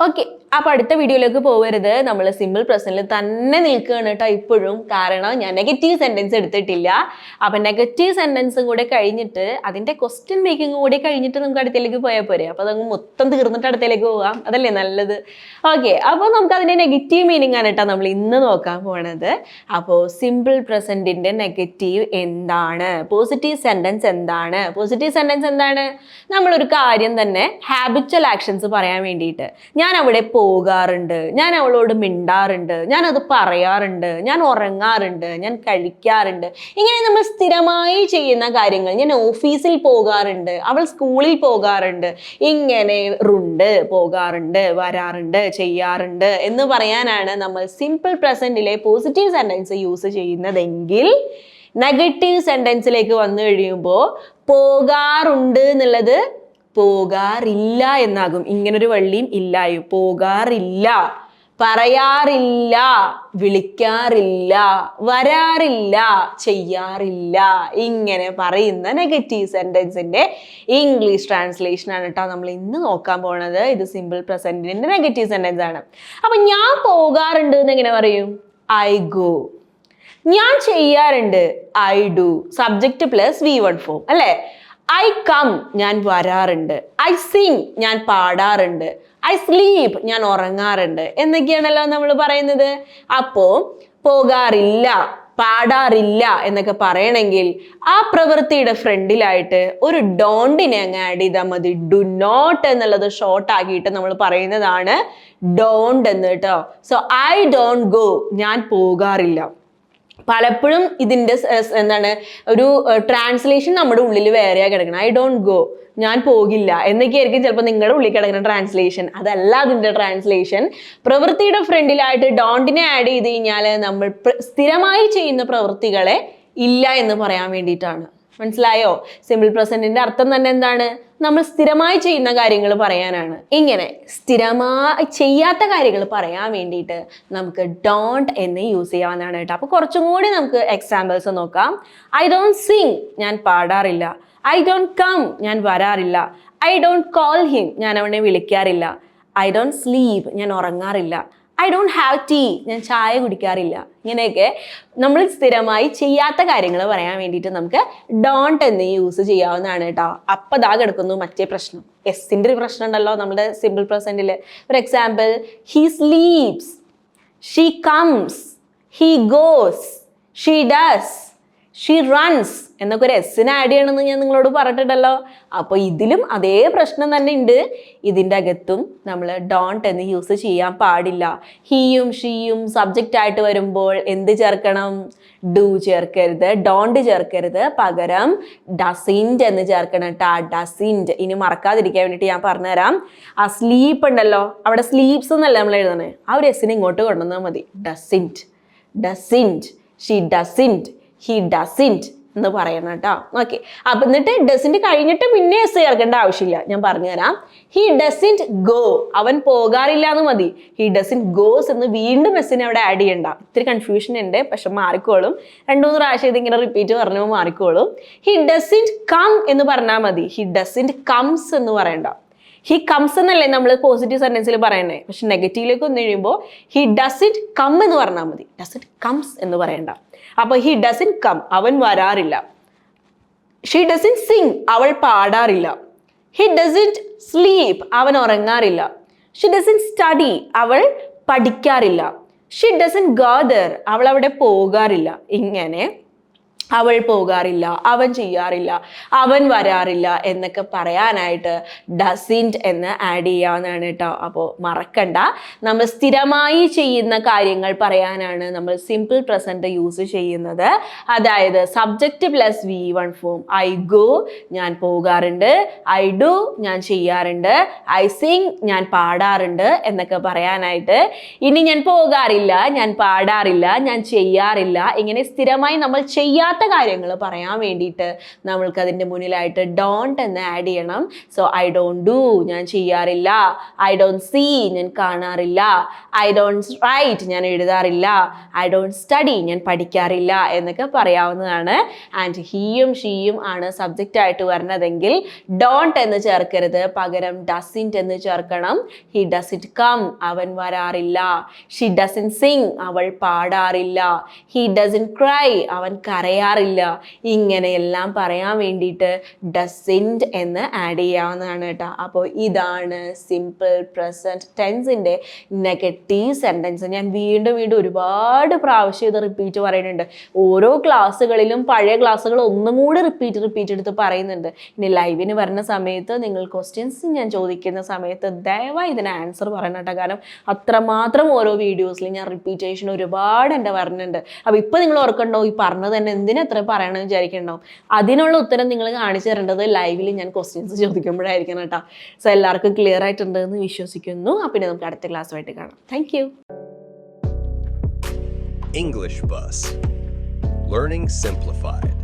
Okay അപ്പൊ അടുത്ത വീഡിയോയിലേക്ക് പോകരുത് നമ്മൾ സിമ്പിൾ പ്രസന്റിൽ തന്നെ നിൽക്കുകയാണ് കേട്ടോ ഇപ്പോഴും. കാരണം ഞാൻ നെഗറ്റീവ് സെന്റൻസ് എടുത്തിട്ടില്ല. അപ്പൊ നെഗറ്റീവ് സെന്റൻസും കൂടെ കഴിഞ്ഞിട്ട് അതിന്റെ ക്വസ്റ്റ്യൻ മേക്കിംഗ് കൂടി കഴിഞ്ഞിട്ട് നമുക്ക് അടുത്തേക്ക് പോയാൽ പോരെ. അപ്പൊ അതങ്ങ് മൊത്തം തീർന്നിട്ട് അടുത്തേക്ക് പോകാം അതല്ലേ നല്ലത്? ഓക്കെ അപ്പോൾ നമുക്ക് അതിന്റെ നെഗറ്റീവ് മീനിങ് ആണ് കേട്ടോ നമ്മൾ ഇന്ന് നോക്കാൻ പോണത്. അപ്പോൾ സിമ്പിൾ പ്രസന്റിന്റെ നെഗറ്റീവ് എന്താണ്? പോസിറ്റീവ് സെന്റൻസ് എന്താണ്? പോസിറ്റീവ് സെന്റൻസ് എന്താണ്? നമ്മളൊരു കാര്യം തന്നെ ഹാബിച്വൽ ആക്ഷൻസ് പറയാൻ വേണ്ടിയിട്ട്. ഞാൻ അവിടെ പോകാറുണ്ട് ഞാൻ അവളോട് മിണ്ടാറുണ്ട് ഞാൻ അത് പറയാറുണ്ട് ഞാൻ ഉറങ്ങാറുണ്ട് ഞാൻ കഴിക്കാറുണ്ട്. ഇങ്ങനെ നമ്മൾ സ്ഥിരമായി ചെയ്യുന്ന കാര്യങ്ങൾ ഞാൻ ഓഫീസിൽ പോകാറുണ്ട് അവൾ സ്കൂളിൽ പോകാറുണ്ട് ഇങ്ങനെ റുണ്ട് പോകാറുണ്ട് വരാറുണ്ട് ചെയ്യാറുണ്ട് എന്ന് പറയാനാണ് നമ്മൾ സിമ്പിൾ പ്രസന്റിലെ പോസിറ്റീവ് സെന്റൻസ് യൂസ് ചെയ്യുന്നതെങ്കിൽ നെഗറ്റീവ് സെന്റൻസിലേക്ക് വന്നു കഴിയുമ്പോൾ പോകാറുണ്ട് എന്നുള്ളത് പോകാറില്ല എന്നാകും. ഇങ്ങനൊരു വള്ളിയും ഇല്ലായും പോകാറില്ല. പറയാറില്ല. വിളിക്കാറില്ല. വരാറില്ല. ചെയ്യാറില്ല. ഇങ്ങനെ പറയുന്ന നെഗറ്റീവ് സെന്റൻസിന്റെ ഇംഗ്ലീഷ് ട്രാൻസ്ലേഷൻ ആണ് കേട്ടോ നമ്മൾ ഇന്ന് നോക്കാൻ പോണത്. ഇത് സിമ്പിൾ പ്രസന്റിന്റെ നെഗറ്റീവ് സെന്റൻസ് ആണ്. അപ്പം ഞാൻ പോകാറുണ്ട് എന്ന് എങ്ങനെ പറയും? ഐ ഗോ ഞാൻ ചെയ്യാറുണ്ട്. I do subject plus V one form അല്ലേ? ഐ കം ഞാൻ വരാറുണ്ട്. ഐ സിങ് ഞാൻ പാടാറുണ്ട്. ഐ സ്ലീപ്പ് ഞാൻ ഉറങ്ങാറുണ്ട്. എന്നൊക്കെയാണല്ലോ നമ്മൾ പറയുന്നത്. അപ്പോ പോകാറില്ല പാടാറില്ല എന്നൊക്കെ പറയണമെങ്കിൽ ആ പ്രവൃത്തിയുടെ ഫ്രണ്ടിലായിട്ട് ഒരു ഡോണ്ടിനെ അങ്ങ് ആഡ് ചെയ്താൽ മതി. ഡു നോട്ട് എന്നുള്ളത് ഷോർട്ട് ആക്കിയിട്ട് നമ്മൾ പറയുന്നതാണ് ഡോണ്ട് എന്ന് കേട്ടോ. സോ ഐ ഡോണ്ട് ഗോ ഞാൻ പോകാറില്ല. പലപ്പോഴും സ് എന്താണ് ഒരു ട്രാൻസ്ലേഷൻ നമ്മുടെ ഉള്ളിൽ വേറെയാണ് കിടക്കണം. ഐ ഡോണ്ട് ഗോ ഞാൻ പോകില്ല. എന്നൊക്കെയായിരിക്കും ചിലപ്പോൾ നിങ്ങളുടെ ഉള്ളിൽ കിടക്കുന്ന ട്രാൻസ്ലേഷൻ അതല്ല അതിന്റെ ട്രാൻസ്ലേഷൻ പ്രവൃത്തിയുടെ ഫ്രണ്ടിലായിട്ട് ഡോണ്ടിനെ ആഡ് ചെയ്ത് കഴിഞ്ഞാൽ നമ്മൾ സ്ഥിരമായി ചെയ്യുന്ന പ്രവൃത്തികളെ ഇല്ല എന്ന് പറയാൻ വേണ്ടിയിട്ടാണ്. മനസ്സിലായോ? സിമ്പിൾ പ്രസന്റിന്റെ അർത്ഥം തന്നെ എന്താണ്? നമ്മൾ സ്ഥിരമായി ചെയ്യുന്ന കാര്യങ്ങൾ പറയാനാണ്. ഇങ്ങനെ സ്ഥിരമായി ചെയ്യാത്ത കാര്യങ്ങൾ പറയാൻ വേണ്ടിയിട്ട് നമുക്ക് ഡോണ്ട് എന്ന് യൂസ് ചെയ്യാവുന്നതാണ് കേട്ടോ. അപ്പോൾ കുറച്ചും കൂടി നമുക്ക് എക്സാമ്പിൾസ് നോക്കാം. ഐ ഡോണ്ട് സിങ് ഞാൻ പാടാറില്ല. ഐ ഡോണ്ട് കം ഞാൻ വരാറില്ല. ഐ ഡോണ്ട് കോൾ ഹിം ഞാൻ അവനെ വിളിക്കാറില്ല. ഐ ഡോണ്ട് സ്ലീവ് ഞാൻ ഉറങ്ങാറില്ല. ഐ ഡോണ്ട് ഹാവ് ടീ ഞാൻ ചായ കുടിക്കാറില്ല. ഇങ്ങനെയൊക്കെ നമ്മൾ സ്ഥിരമായി ചെയ്യാത്ത കാര്യങ്ങൾ പറയാൻ വേണ്ടിയിട്ട് നമുക്ക് ഡോണ്ട് എന്ന് യൂസ് ചെയ്യാവുന്നതാണ് കേട്ടോ. അപ്പം ദാ കിടക്കുന്നു മറ്റേ പ്രശ്നം. എസിന്റെ ഒരു പ്രശ്നം ഉണ്ടല്ലോ നമ്മുടെ simple പ്രസന്റിൽ for example he sleeps she comes he goes she does she runs എന്നൊക്കെ ഒരു എസ്സിന് ആഡ് ചെയ്യണമെന്ന് ഞാൻ നിങ്ങളോട് പറഞ്ഞിട്ടുണ്ടല്ലോ. അപ്പോൾ ഇതിലും അതേ പ്രശ്നം തന്നെ ഉണ്ട്. ഇതിന്റെ അകത്തും നമ്മൾ ഡോണ്ട് എന്ന് യൂസ് ചെയ്യാൻ പാടില്ല. ഹീയും ഷീയും സബ്ജക്റ്റ് ആയിട്ട് വരുമ്പോൾ എന്ത് ചേർക്കണം? ഡു ചേർക്കരുത്. ഡോണ്ട് ചേർക്കരുത്. പകരം ഡസിന്റ് എന്ന് ചേർക്കണം ടാ ഡസിന്റ് ഇനി മറക്കാതിരിക്കാൻ വേണ്ടിയിട്ട് ഞാൻ പറഞ്ഞുതരാം. ആ സ്ലീപ്പ് ഉണ്ടല്ലോ. അവിടെ സ്ലീപ്സ് എന്നല്ല നമ്മൾ എഴുതണേ ആ ഒരു എസ്സിനെ ഇങ്ങോട്ട് കൊണ്ടുവന്നാൽ മതി. Doesn't doesn't she doesn't he doesn't എന്ന് പറയണം കേട്ടോ. ഓക്കെ അപ്പം എന്നിട്ട് ഡസിന്റ് കഴിഞ്ഞിട്ട് പിന്നെ എസ് ചേർക്കേണ്ട ആവശ്യമില്ല. ഞാൻ പറഞ്ഞു തരാം ഹി ഡസിന്റ് ഗോ അവൻ പോകാറില്ല എന്ന് മതി. ഹി ഡസിന്റ് ഗോസ് എന്ന് വീണ്ടും എസ്സിനെ അവിടെ ആഡ് ചെയ്യണ്ട. ഇത്തിരി കൺഫ്യൂഷൻ ഉണ്ട്. പക്ഷെ മാറിക്കോളും. രണ്ടു മൂന്ന് പ്രാവശ്യം ഇതിങ്ങനെ റിപ്പീറ്റ് പറഞ്ഞു മാറിക്കോളും. ഹി ഡസിന്റ് കം എന്ന് പറഞ്ഞാൽ മതി. ഹി ഡസിന്റ് കംസ് എന്ന് പറയണ്ട. ഹി കംസ് എന്നല്ലേ നമ്മൾ പോസിറ്റീവ് സെന്റൻസിൽ പറയണേ? പക്ഷെ നെഗറ്റീവിലേക്ക് വന്നു കഴിയുമ്പോൾ ഹി ഡസ് ഇറ്റ് കം എന്ന് പറഞ്ഞാൽ മതി. ഡസ് ഇറ്റ് കംസ് എന്ന് പറയണ്ട. അപ്പൊ ഹി ഡസ് ഇൻ കം അവൻ വരാറില്ല. ഷീ ഇൻ സിങ് അവൾ പാടാറില്ല. ഹി ഡസ് ഇറ്റ് സ്ലീപ്പ് അവൻ ഉറങ്ങാറില്ല. ഷി ഇൻ സ്റ്റഡി അവൾ പഠിക്കാറില്ല. ഷി ഇൻ ഗാദർ അവൾ അവിടെ പോകാറില്ല. ഇങ്ങനെ അവൾ പോകാറില്ല അവൻ ചെയ്യാറില്ല അവൻ വരാറില്ല എന്നൊക്കെ പറയാനായിട്ട് ഡസിന്റ് എന്ന് ആഡ് ചെയ്യാവുന്നതാണ് കേട്ടോ. അപ്പോൾ മറക്കണ്ട. നമ്മൾ സ്ഥിരമായി ചെയ്യുന്ന കാര്യങ്ങൾ പറയാനാണ് നമ്മൾ സിമ്പിൾ പ്രസന്റ് യൂസ് ചെയ്യുന്നത്. അതായത് subject plus V one form I go ഞാൻ പോകാറുണ്ട്. ഐ ഡു ഞാൻ ചെയ്യാറുണ്ട്. ഐ സിങ് ഞാൻ പാടാറുണ്ട് എന്നൊക്കെ പറയാനായിട്ട്. ഇനി ഞാൻ പോകാറില്ല ഞാൻ പാടാറില്ല ഞാൻ ചെയ്യാറില്ല. ഇങ്ങനെ സ്ഥിരമായി നമ്മൾ ചെയ്യാത്ത ചെയ്യാത്ത കാര്യങ്ങൾ പറയാൻ വേണ്ടിയിട്ട് നമ്മൾക്ക് അതിന്റെ മുന്നിലായിട്ട് ഡോണ്ട് എന്ന് ആഡ് ചെയ്യണം. സോ ഐ ഡോണ്ട് ഡു ഞാൻ ചെയ്യാറില്ല. ഐ ഡോണ്ട് സീ ഞാൻ കാണാറില്ല. ഐ ഡോണ്ട് റൈറ്റ് ഞാൻ എഴുതാറില്ല. ഐ ഡോണ്ട് സ്റ്റഡി ഞാൻ പഠിക്കാറില്ല എന്നൊക്കെ പറയാവുന്നതാണ്. ആൻഡ് ഹീയും ഷീയും ആണ് സബ്ജക്റ്റ് ആയിട്ട് വരണതെങ്കിൽ ഡോണ്ട് എന്ന് ചേർക്കരുത്. പകരം ഡസിന്റ് എന്ന് ചേർക്കണം. ഹി ഡസ് ഡസിറ്റ് കം അവൻ വരാറില്ല. ഷി ഡസിൻ സിങ് അവൾ പാടാറില്ല. ഹി ഡസിൻ ക്രൈ അവൻ കരയാറില്ല ഇങ്ങനെയെല്ലാം പറയാൻ വേണ്ടിയിട്ട് ഡസിന്റ് എന്ന് ആഡ് ചെയ്യാവുന്നതാണ് കേട്ടോ. അപ്പോൾ ഇതാണ് സിമ്പിൾ പ്രസന്റ് ടെൻസിന്റെ നെഗറ്റീവ് സെന്റൻസ് ഞാൻ വീണ്ടും വീണ്ടും ഒരുപാട് പ്രാവശ്യം ഇത് റിപ്പീറ്റ് പറയുന്നുണ്ട്. ഓരോ ക്ലാസ്സുകളിലും പഴയ ക്ലാസ്സുകൾ ഒന്നും കൂടി റിപ്പീറ്റ് റിപ്പീറ്റ് എടുത്ത് പറയുന്നുണ്ട്. ഇനി ലൈവിന് വരുന്ന സമയത്ത് നിങ്ങൾ ക്വസ്റ്റ്യൻസ് ഞാൻ ചോദിക്കുന്ന സമയത്ത് ദയവായി ഇതിന് ആൻസർ പറയണം കേട്ടോ. കാരണം അത്രമാത്രം ഓരോ വീഡിയോസിലും ഞാൻ റിപ്പീറ്റേഷൻ ഒരുപാട് എന്റെ വരുന്നുണ്ട്. അപ്പോൾ ഇപ്പോൾ നിങ്ങൾ ഓർക്കണ്ടോ? ഈ പറഞ്ഞത് തന്നെ എന്തിനാ എത്ര പറയണമെന്ന് വിചാരിക്കുന്നുണ്ടാവും അതിനുള്ള ഉത്തരം നിങ്ങൾ കാണിച്ചു തരേണ്ടത് ലൈവിൽ ഞാൻ ക്വസ്റ്റ്യൻസ് ചോദിക്കുമ്പോഴായിരിക്കണം കേട്ടോ. സോ എല്ലാവർക്കും ക്ലിയർ ആയിട്ടുണ്ട് എന്ന് വിശ്വസിക്കുന്നു പിന്നെ നമുക്ക് അടുത്ത ക്ലാസ്സുമായിട്ട് കാണാം. Thank you English Bus. Learning Simplified.